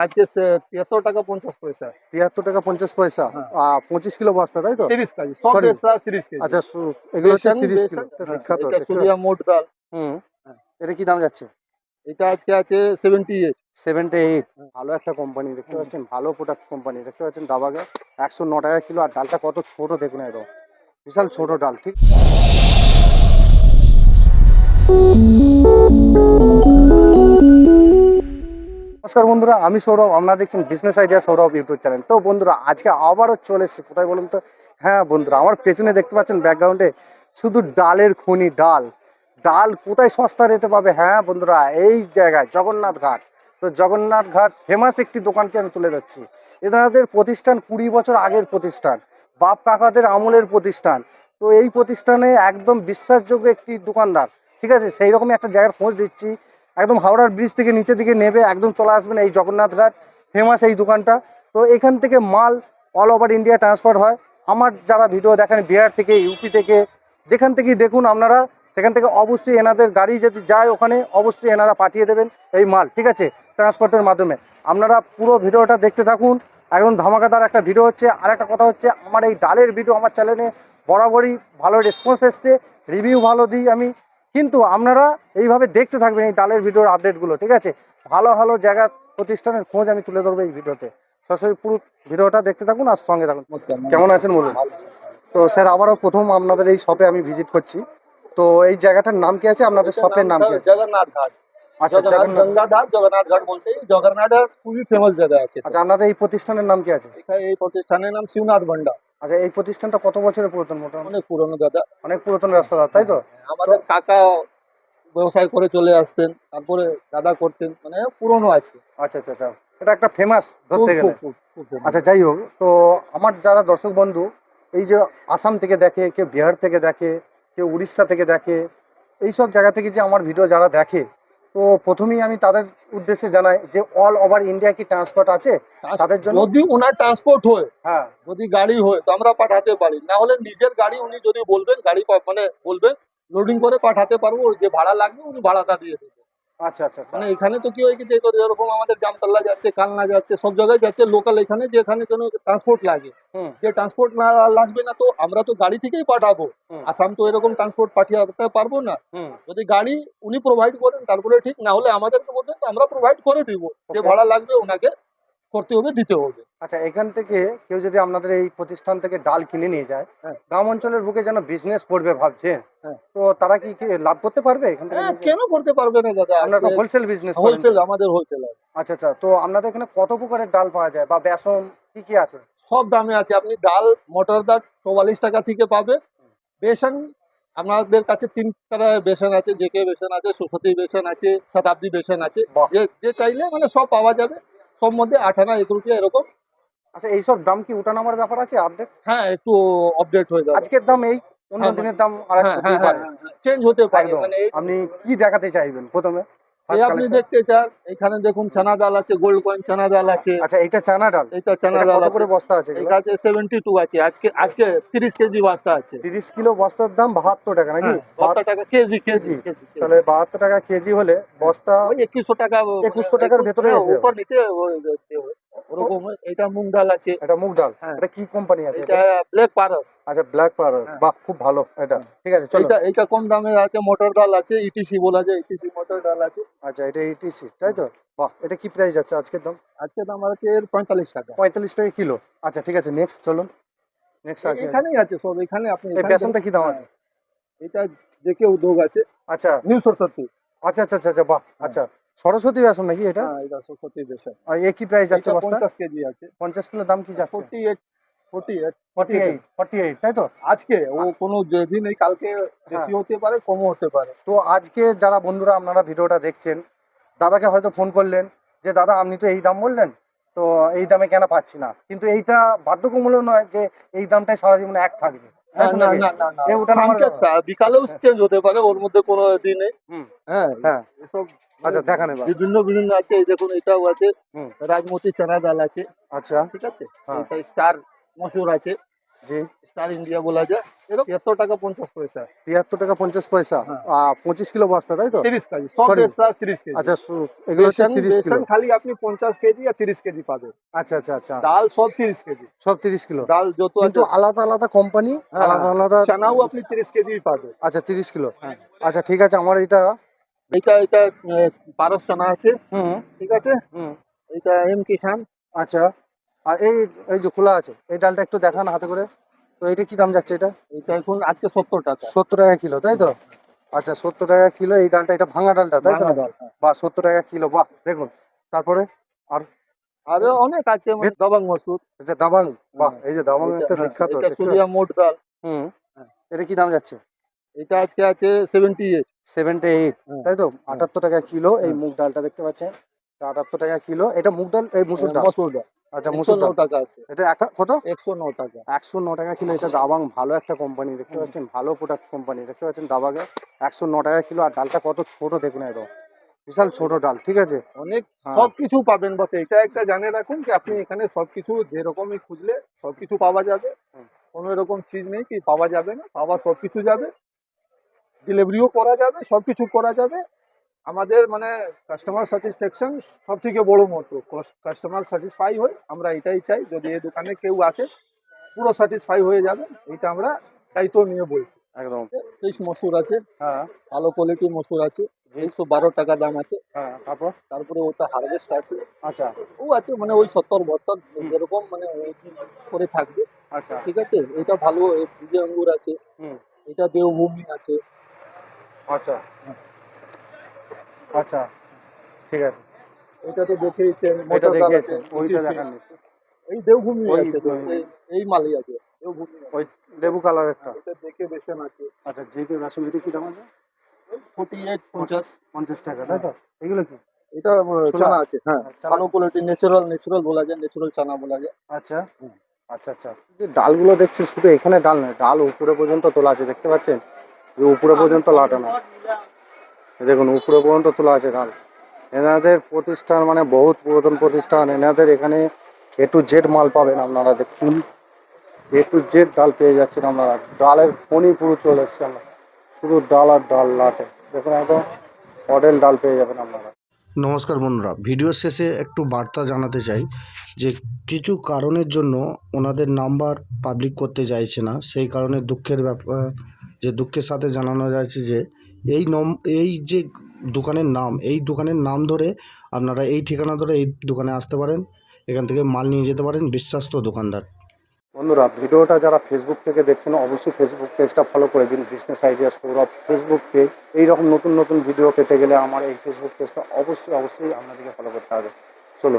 আজকে তিয়াত্তর টাকা পঞ্চাশ পয়সা। তিয়াত্তর টাকা পঞ্চাশ পয়সা? হ্যাঁ। পঁচিশ কিলো বস্তা তাই তো? তিরিশ কেজি সব তিরিশ কেজি। আচ্ছা এগুলো হচ্ছে তিরিশ কিলো হ্যাঁ, বিখ্যাত সুরিয়া মোট ডাল। হুম। হ্যাঁ। এটা কি দাম যাচ্ছে? এটা আজকে আছে সেভেন্টি এইট সেভেন্টি এইট ভালো একটা কোম্পানি দেখতে পাচ্ছেন? ভালো প্রোডাক্ট কোম্পানি দেখতে পাচ্ছেন? দাবাগে একশো ন টাকা কিলো। আর ডালটা কত ছোট দেখুন একদম। বিশাল ছোট ডাল ঠিক? নমস্কার বন্ধুরা, আমি সৌরভ, আপনারা দেখছেন business idea Sourav YouTube channel তো বন্ধুরা, আজকে আবারও চলে এসেছি, কোথায় বলুন তো? হ্যাঁ বন্ধুরা, আমার পেছনে দেখতে পাচ্ছেন ব্যাকগ্রাউন্ডে শুধু ডালের খনি, ডাল। ডাল কোথায় সস্তা রেটে পাবে? হ্যাঁ বন্ধুরা, এই জায়গায়, জগন্নাথ ঘাট। তো জগন্নাথ ঘাট ফেমাস একটি দোকানকে আমি তুলে যাচ্ছি এনাদের প্রতিষ্ঠান কুড়ি বছর আগের প্রতিষ্ঠান, বাপ কাকাদের আমলের প্রতিষ্ঠান। তো এই প্রতিষ্ঠানে একদম বিশ্বাসযোগ্য একটি দোকানদার। ঠিক আছে সেই রকমই একটা জায়গার খোঁজ দিচ্ছি। একদম হাওড়ার ব্রিজ থেকে নিচে দিকে নেবে, একদম চলে আসবেন এই জগন্নাথ ঘাট ফেমাস এই দোকানটা। তো এখান থেকে মাল অল ওভার ইন্ডিয়া ট্রান্সফার হয়। আমার যারা ভিডিও দেখেন, বিহার থেকে ইউপি থেকে, যেখান থেকেই দেখুন আপনারা, সেখান থেকে অবশ্যই এনাদের গাড়ি যদি যায় ওখানে, অবশ্যই এনারা পাঠিয়ে দেবেন এই মাল, ঠিক আছে? ট্রান্সপোর্টের মাধ্যমে। আপনারা পুরো ভিডিওটা দেখতে থাকুন। একদম ধামাকাদার একটা ভিডিও হচ্ছে। আর একটা কথা হচ্ছে, আমার এই ডালের ভিডিও আমার চ্যানেলে বরাবরই ভালো রেসপন্স এসছে। রিভিউ ভালো দিই আমি। কিন্তু আপনারা এইভাবে দেখতে থাকবেন এই ডালের ভিডিওর আপডেটগুলো ঠিক আছে? ভালো ভালো জায়গার প্রতিষ্ঠানের খোঁজ আমি তুলে ধরবো এই ভিডিওতে। সরাসরি পুরো ভিডিওটা দেখতে থাকুন আর সঙ্গে থাকুন। কেমন আছেন বলুন? তো স্যার আবারও প্রথম আপনাদের এই শপে আমি ভিজিট করছি। তো এই জায়গাটার নাম কি আছে? আপনাদের শপের নাম কি আছে? জগন্নাথ ঘাট। আচ্ছা জগন্নাথ ঘাট বলতে জগন্নাথ খুবই ফেমাস জায়গা আছে আচ্ছা আপনাদের এই প্রতিষ্ঠানের নাম কি আছে? এই প্রতিষ্ঠানের নাম শিবনাথ ভান্ডার। আচ্ছা এই প্রতিষ্ঠানটা কত বছরের পুরাতন মোটামুটি? অনেক পুরনো দাদা। অনেক পুরাতন ব্যবসাদার তাই তো? আমাদের কাকা ব্যবসায় করে চলে আসছেন তারপরে দাদা করছেন মানে পুরনো আছে। আচ্ছা আচ্ছা আচ্ছা। এটা একটা ফেমাস ধরতে গেলে। আচ্ছা যাই হোক তো আমার যারা দর্শক বন্ধু এই যে আসাম থেকে দেখে কেউ বিহার থেকে দেখে কেউ উড়িষ্যা থেকে দেখে এই সব জায়গা থেকে যে আমার ভিডিও যারা দেখে তো প্রথমেই আমি তাদের উদ্দেশ্যে জানাই যে অল ওভার ইন্ডিয়া কি ট্রান্সপোর্ট আছে? তাদের জন্য যদি ওনার ট্রান্সপোর্ট হয় হ্যাঁ। যদি গাড়ি হয় তো আমরা পাঠাতে পারি। না হলে নিজের গাড়ি উনি যদি বলবেন গাড়ি মানে বলবেন লোডিং করে পাঠাতে পারব যে ভাড়া লাগবে উনি ভাড়াটা দিয়ে দেবেন। আচ্ছা আচ্ছা আচ্ছা। মানে এখানে তো কি হয় কি যে যেরকম আমাদের জামতলা যাচ্ছে কালনা যাচ্ছে সব জায়গায় যাচ্ছে লোকাল এখানে যেখানে কোনো ট্রান্সপোর্ট লাগে। যে ট্রান্সপোর্ট না লাগবে না তো আমরা তো গাড়ি থেকেই পাঠাবো। আসাম তো এরকম ট্রান্সপোর্ট পাঠিয়ে পারব না। যদি গাড়ি উনি প্রোভাইড করেন তারপরে ঠিক না হলে আমাদেরকে বলবেন আমরা প্রোভাইড করে দিব। যে ভাড়া লাগবে ওনাকে করতে হবে দিতে হবে। আচ্ছা এখান থেকে কেউ যদি আপনাদের এই প্রতিষ্ঠান থেকে ডাল কিনে নিয়ে যায় হ্যাঁ। গ্রাম অঞ্চলের বুকে যেন বিজনেস করবে ভাবছে হ্যাঁ। তো তারা কি কি লাভ করতে পারবে এখান থেকে? হ্যাঁ কেন করতে পারবে না দাদা? আপনারা তো হোলসেল বিজনেস হোলসেল আমাদের হোলসেল আচ্ছা আচ্ছা তো আপনাদের এখানে কত প্রকারের ডাল পাওয়া যায় বা বেসন কি কি আছে? সব দামে আছে। আপনি ডাল মটর ডাল চৌয়াল্লিশ টাকা থেকে পাবে। বেসন আমাদের কাছে তিন টাকার বেসন আছে জেকে বেসন আছে সরস্বতী বেসন আছে শতাব্দী বেসন আছে। যে চাইলে মানে সব পাওয়া যাবে। সব মধ্যে আট আনা এক রুপিয়া এরকম। আচ্ছা এইসব দাম কি উঠানামার ব্যাপার আছে? আপডেট হ্যাঁ একটু আপডেট হয়ে যাবে। আজকের দাম এই অন্য হ্যাঁ, দিনের দাম আর হ্যাঁ হ্যাঁ পারে। চেঞ্জ হতে পারে মানে আপনি কি দেখাতে চাইবেন প্রথমে? যে আপনি দেখতে চান এখানে দেখুন চানা ডাল আছে গোল্ড কয়েন চানা ডাল আছে। আচ্ছা এটা চানা ডাল? এটা চানা ডাল কত করে বস্তা আছে এটা আছে সেভেন্টি টু আছে। আজকে আজকে তিরিশ কেজি বস্তা আছে। তিরিশ কিলো বস্তার দাম বাহাত্তর টাকা নাকি? হ্যাঁ, বাহাত্তর টাকা কেজি কেজি তাহলে বাহাত্তর টাকা কেজি হলে বস্তা ওই একুশশো টাকা ও- 2100 টাকার ভেতরে আছে। উপর নিচে ওরকম এটা মুগ ডাল আছে। এটা মুগ ডাল? হ্যাঁ। এটা কি কোম্পানি আছে এটা ব্ল্যাক পারস আচ্ছা ব্ল্যাক হ্যাঁ। বাহ খুব ভালো এটা। ঠিক আছে চলো। এটা এটা কম দামে আছে? মটর ডাল আছে ইটিসি বলা যায় ইটিসি মটর ডাল আছে। আচ্ছা এটা এইটিসি তাই তো? বাহ এটা কি প্রাইস আছে আজকের দাম? আজকে দাম আছে এর পঁয়তাল্লিশ টাকা। পঁয়তাল্লিশ টাকা কিলো। আচ্ছা ঠিক আছে নেক্সট চলুন। নেক্সট আছে এখানেই আছে সব এখানে আপনি বেসনটা কি দাম হ্যাঁ। আছে? এটা দেখে উদ্যোগ আছে আচ্ছা। নিউ সরস্বতী আচ্ছা আচ্ছা আচ্ছা আচ্ছা বাহ আচ্ছা। সরস্বতী বেসন নাকি এটা? হ্যাঁ এটা সরস্বতী বেসন। আর এ কি প্রাইস যাচ্ছে এটা বস্তা? পঞ্চাশ কেজি আছে। পঞ্চাশ কিলো দাম কি যাচ্ছে? Forty eight forty eight forty eight forty eight তাই তো? আজকে ও কোনো যেদিন এই কালকে বেশি হতে পারে কমও হতে পারে। তো আজকে যারা বন্ধুরা আপনারা ভিডিওটা দেখছেন দাদাকে হয়তো ফোন করলেন যে দাদা আপনি তো এই দাম বললেন তো এই দামে কেন পাচ্ছি না? কিন্তু এইটা বাধ্যতামূলক নয় যে এই দামটাই সারা জীবনে এক থাকবে। সা- বিকালেও চেঞ্জ হতে পারে ওর মধ্যে কোনো দিনে। হ্যাঁ হ্যাঁ। এসব আচ্ছা দেখান বিভিন্ন বিভিন্ন আছে এই দেখুন এটাও আছে। রাজমতি চানা ডাল আছে। আচ্ছা। ঠিক আছে? হ্যাঁ। স্টার মসুর আছে। জি। স্টার ইন্ডিয়া বলা যায়। তিয়াত্তর টাকা পঞ্চাশ পয়সা। তিয়াত্তর টাকা পঞ্চাশ পয়সা? হ্যাঁ। পঁচিশ কিলো বস্তা তাই তো? তিরিশ কেজি। সব তিরিশ কেজি। আচ্ছা এগুলো হচ্ছে তিরিশ কিলো। খালি আপনি পঞ্চাশ কেজি আর তিরিশ কেজি পাবেন। আচ্ছা আচ্ছা আচ্ছা। ডাল সব তিরিশ কেজি। সব তিরিশ কিলো। ডাল যত কিন্তু আলাদা আলাদা কোম্পানি হ্যাঁ, আলাদা আলাদা চানাও আপনি তিরিশ কেজি পাবেন। আচ্ছা তিরিশ কিলো। হ্যাঁ। আচ্ছা ঠিক আছে আমার এটা এটা এটা পারস চানা আছে। হুম। ঠিক আছে? হুম। এটা এম কিষান আচ্ছা। আর এই এই যে খোলা আছে এই ডালটা একটু দেখান হাতে করে। তো এটা কি দাম যাচ্ছে এটা? এটা এখন আজকে সত্তর টাকা। সত্তর টাকা কিলো তাই তো? আচ্ছা সত্তর টাকা কিলো এই ডালটা এটা ভাঙা ডালটা তাই তো? বা হ্যাঁ। সত্তর টাকা কিলো বাহ দেখুন। তারপরে আর? আরও অনেক আছে মানে দবাং মসুর। আচ্ছা দাবাং বাহ এই যে দাবাং একটা হ্যাঁ, বিখ্যাত সুরিয়া মোট ডাল। হুম হ্যাঁ। এটা কি দাম যাচ্ছে? এটা আজকে আছে সেভেন্টি এইট সেভেন্টি এইট। তাই তো? আটাত্তর টাকা কিলো এই। মুগ ডালটা দেখতে পাচ্ছেন। এটা আটাত্তর টাকা কিলো এটা মুগ ডাল এই মুসুর ডাল? মসুর ডাল। আচ্ছা মুসুর ডাল টাকা আছে। এটা একা- কত? একশো ন টাকা। একশো ন টাকা কিলো এটা দাবাং ভালো একটা কোম্পানি দেখতে পাচ্ছেন? ভালো প্রোডাক্ট কোম্পানি দেখতে পাচ্ছেন? দাবাগে একশো ন টাকা কিলো আর ডালটা কত ছোট দেখুন একদম। বিশাল ছোট ডাল ঠিক আছে? অনেক হ্যাঁ। সবকিছু পাবেন বাস এটা একটা জানে রাখুন কি আপনি এখানে সবকিছু যেরকমই খুঁজলে সবকিছু পাওয়া যাবে। কোনো এরকম চিজ নেই কি পাওয়া যাবে না পাওয়া সবকিছু যাবে। ডেলিভারিও করা যাবে সবকিছু করা যাবে। আমাদের মানে কাস্টমার স্যাটিসফ্যাকশন সব থেকে বড় মতো। কাস্টমার স্যাটিসফাই হয় আমরা এটাই চাই যদি এই দোকানে কেউ আসে পুরো স্যাটিসফাই হয়ে যাবে এটা আমরা দায়িত্ব নিয়ে বলছি। একদম। ফ্রেশ মসুর আছে হ্যাঁ। ভালো কোয়ালিটির মসুর আছে একশো বারো টাকা দাম আছে। হ্যাঁ তারপর? তারপরে ওটা হারভেস্ট আছে। আচ্ছা। ও আছে মানে ওই সত্তর বত্তর যেরকম মানে ওই করে থাকবে। আচ্ছা। ঠিক আছে? এটা ভালো ভিজে আঙ্গুর আছে। হুম। এটা দেবভূমি আছে। আচ্ছা। আচ্ছা ঠিক আছে। এটা তো দেখেইছেন এটা দেখিয়েছেন ওইটা দেখাননি এই দেবভূমি আছে তো, এই- মালই আছে দেবভূমি। ওই লেবু কালার একটা। এটা দেখে বেসন আছে আচ্ছা জিপে বাসুমতি কি দাম আছে? ফোর্টি এইট পঞ্চাশ। পঞ্চাশ টাকা তাই তো? এগুলো কি? এটা চানা আছে হ্যাঁ। ভালো কোয়ালিটি ন্যাচারাল ন্যাচারাল বলা যায় ন্যাচারাল চানা বলা যায়। আচ্ছা আচ্ছা আচ্ছা। যে ডালগুলো দেখছেন শুধু এখানে ডাল নয় ডাল উপরে পর্যন্ত তোলা আছে দেখতে পাচ্ছেন? যে উপরে পর্যন্ত লাটানো। দেখুন, উপরে পর্যন্ত তোলা আছে ডাল এনাদের প্রতিষ্ঠান মানে বহুত পুরাতন প্রতিষ্ঠান। এনাদের এখানে এ টু জেড মাল পাবেন আপনারা দেখুন। এ টু জেড ডাল পেয়ে যাচ্ছেন আপনারা। ডালের ফোনই পুরো চলে এসছে শুধু ডাল আর ডাল লাটে। দেখুন, একদম মডেল ডাল পেয়ে যাবেন আপনারা। নমস্কার বন্ধুরা। ভিডিওর শেষে একটু বার্তা জানাতে চাই যে, কিছু কারণের জন্য ওনাদের নাম্বার পাবলিক করতে চাইছে না। সেই কারণে দুঃখের ব্যাপার, যে দুঃখের সাথে জানানো যাচ্ছে যে এই নম, এই যে দোকানের নাম, এই দোকানের নাম ধরে আপনারা এই ঠিকানা ধরে এই দোকানে আসতে পারেন। এখান থেকে মাল নিয়ে যেতে পারেন বিশ্বাস্ত দোকানদার। বন্ধুরা, ভিডিওটা যারা ফেসবুক থেকে দেখছেন, অবশ্যই ফেসবুক পেজটা ফলো করে দিন business idea Sourav Facebook page এইরকম নতুন নতুন ভিডিও পেতে গেলে আমার এই ফেসবুক পেজটা অবশ্যই অবশ্যই আপনাদেরকে ফলো করতে হবে। চলো